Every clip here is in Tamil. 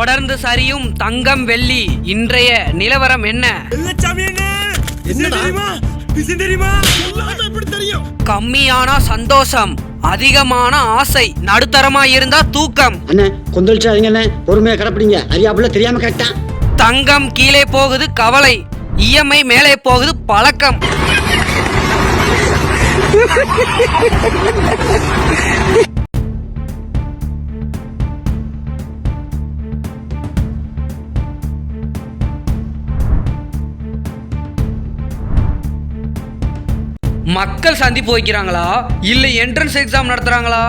தொடர்ந்து சரியும் தங்கம் வெள்ளி. இன்றைய நிலவரம் என்ன? கம்மியான சந்தோஷம் அதிகமான ஆசை நடுத்தரமா இருந்தா தூக்கம். அண்ணே கொந்தளிச்சாதீங்க பொறுமையா கிடப்பிடிங்க. அறியாப்புல தெரியாம கேட்டா. தங்கம் கீழே போகுது கவலை இஎம்ஐ மேலே போகுது பழக்கம். மக்கள் சந்திப்பு வைக்கிறாங்களா? இல்ல என்ட்ரன்ஸ் எக்ஸாம் நடத்துறாங்களா?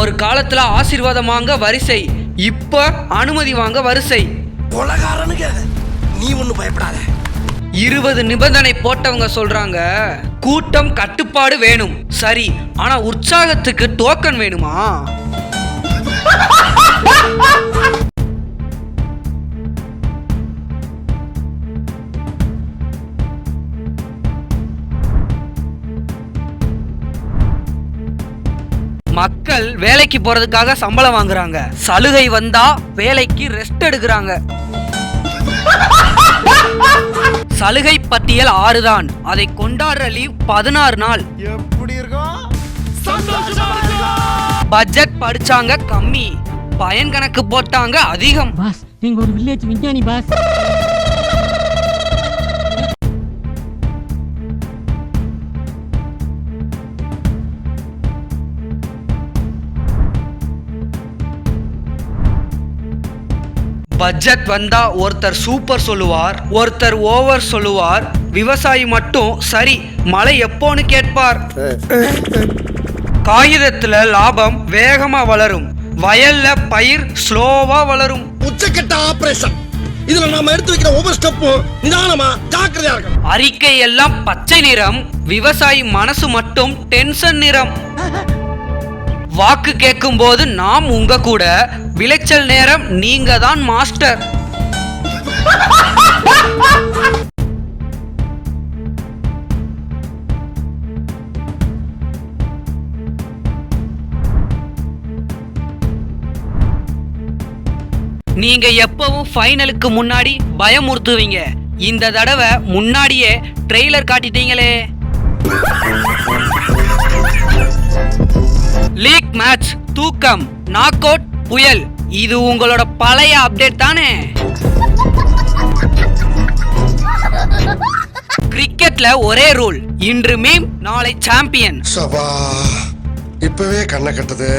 ஒரு காலத்துல ஆசீர்வாதம் வாங்க வரிசை. இப்ப அனுமதி வாங்க வரிசை. கொலகாரனுங்க நீ ஒண்ணு பயப்படாத. இருபது நிபந்தனை போட்டவங்க சொல்றாங்க கூட்டம் கட்டுப்பாடு வேணும். சரி ஆனா உற்சாகத்துக்கு டோக்கன் வேணுமா? மக்கள் வேலைக்கு போறதுக்காக சம்பளம் வாங்குறாங்க. சலுகை வந்தா வேலைக்கு ரெஸ்ட் எடுக்கிறாங்க. சலுகை பட்டியல் ஆறுதான். அதை கொண்டாடுற லீவ் பதினாறு நாள். எப்படி இருக்கும்? பட்ஜெட் படிச்சாங்க கம்மி. பயன் கணக்கு போட்டாங்க அதிகம். பாஸ் நீங்க ஒரு வில்லேஜ் விஞ்ஞானி பாஸ். பட்ஜெட் வந்தா ஒருத்தர் சூப்பர் சொல்லுவார் ஒருத்தர் ஓவர் சொல்லுவார். விவசாயி மட்டும் சரி மழை எப்போன்னு கேட்பார். காகிதத்துல லாபம் வேகமா வளரும். வயல்ல பயிர் ஸ்லோவா வளரும். உச்சக்கட்ட ஆபரேஷன். இதுல நாம எடுத்து வைக்கிற ஒவ்வொரு ஸ்டெப்பும் நிதானமா ஜாக்கிரதையா இருக்கணும். அறிக்கை எல்லாம் பச்சை நிறம் விவசாயி மனசு மட்டும் டென்ஷன் நிறம். வாக்கு கேட்கும் போது நாம் உங்க கூட. விளைச்சல் நேரம் நீங்க தான் மாஸ்டர். நீங்க எப்பவும் ஃபைனலுக்கு முன்னாடி பயமுறுத்துவீங்க. இந்த தடவை முன்னாடியே ட்ரெய்லர் காட்டிட்டீங்களே. மேட்ச் தூக்கம் நாக் அவுட் புயல். இது உங்களோட பழைய அப்டேட் தானே? கிரிக்கெட்ல ஒரே ரூல் இன்று மீம் நாளை சாம்பியன் இப்பவே கண்ணை கட்டுது.